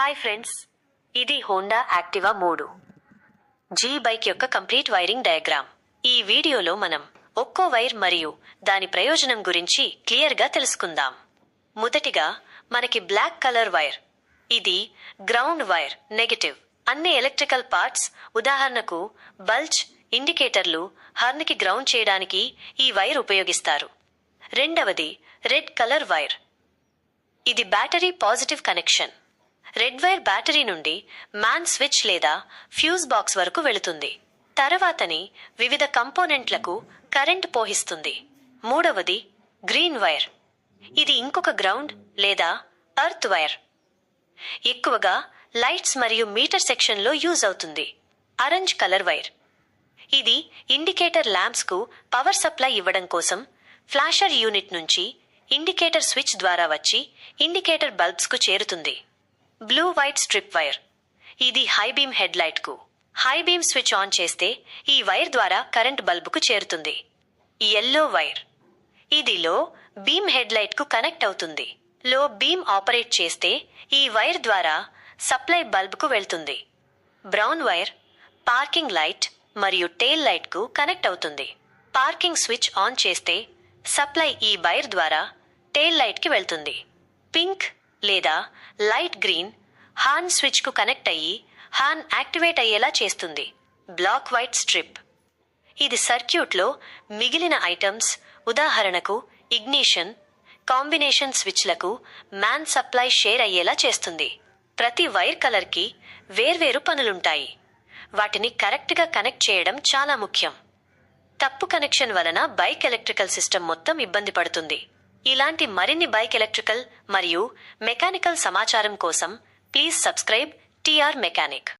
Hi friends ఇది Honda Activa మూడు. G bike యొక్క కంప్లీట్ వైరింగ్ డయాగ్రామ్ ఈ వీడియోలో మనం ఒక్కో వైర్ మరియు దాని ప్రయోజనం గురించి క్లియర్గా తెలుసుకుందాం. మొదటిగా మనకి బ్లాక్ కలర్ వైర్ ఇది గ్రౌండ్ వైర్ నెగటివ్ అన్ని ఎలక్ట్రికల్ పార్ట్స్ ఉదాహరణకు బల్జ్ ఇండికేటర్లు హర్న్కి గ్రౌండ్ చేయడానికి ఈ వైర్ ఉపయోగిస్తారు. రెండవది రెడ్ కలర్ వైర్ ఇది battery positive connection red wire battery నుండి మ్యాన్ స్విచ్ లేదా ఫ్యూజ్ బాక్స్ వరకు వెళుతుంది. తర్వాతని వివిధ కంపోనెంట్లకు కరెంట్ పోహిస్తుంది. మూడవది గ్రీన్ వైర్ ఇది ఇంకొక గ్రౌండ్ లేదా అర్త్ వైర్ ఎక్కువగా లైట్స్ మరియు మీటర్ సెక్షన్లో యూజ్ అవుతుంది. ఆరెంజ్ కలర్ వైర్ ఇది ఇండికేటర్ ల్యాంప్స్కు పవర్ సప్లై ఇవ్వడం కోసం ఫ్లాషర్ యూనిట్ నుంచి ఇండికేటర్ స్విచ్ ద్వారా వచ్చి ఇండికేటర్ బల్బ్స్కు చేరుతుంది. బ్లూ వైట్ స్ట్రిప్ వైర్ ఇది హై బీమ్ హెడ్ లైట్కు హై బీమ్ స్విచ్ ఆన్ చేస్తే ఈ వైర్ ద్వారా కరెంట్ బల్బుకు చేరుతుంది. ఎల్లో వైర్ ఇది లో బీమ్ హెడ్ లైట్కు కనెక్ట్ అవుతుంది. లో బీమ్ ఆపరేట్ చేస్తే ఈ వైర్ ద్వారా సప్లై బల్బ్కు వెళ్తుంది. బ్రౌన్ వైర్ పార్కింగ్ లైట్ మరియు టెయిల్ లైట్కు కనెక్ట్ అవుతుంది. పార్కింగ్ స్విచ్ ఆన్ చేస్తే సప్లై ఈ వైర్ ద్వారా టెయిల్ లైట్కి వెళ్తుంది. పింక్ లేదా లైట్ గ్రీన్ హార్న్ స్విచ్కు కనెక్ట్ అయ్యి హార్న్ యాక్టివేట్ అయ్యేలా చేస్తుంది. Black white strip. ఇది సర్క్యూట్లో మిగిలిన ఐటమ్స్ ఉదాహరణకు ఇగ్నిషన్ కాంబినేషన్ స్విచ్లకు మ్యాన్ సప్లై షేర్ అయ్యేలా చేస్తుంది. ప్రతి వైర్ కలర్కి వేర్వేరు పనులుంటాయి. వాటిని కరెక్ట్గా కనెక్ట్ చేయడం చాలా ముఖ్యం. తప్పు కనెక్షన్ వలన బైక్ ఎలక్ట్రికల్ సిస్టమ్ మొత్తం ఇబ్బంది పడుతుంది. ఇలాంటి మరిన్ని బైక్ ఎలక్ట్రికల్ మరియు మెకానికల్ సమాచారం కోసం ప్లీజ్ సబ్స్క్రైబ్ టిఆర్ మెకానిక్.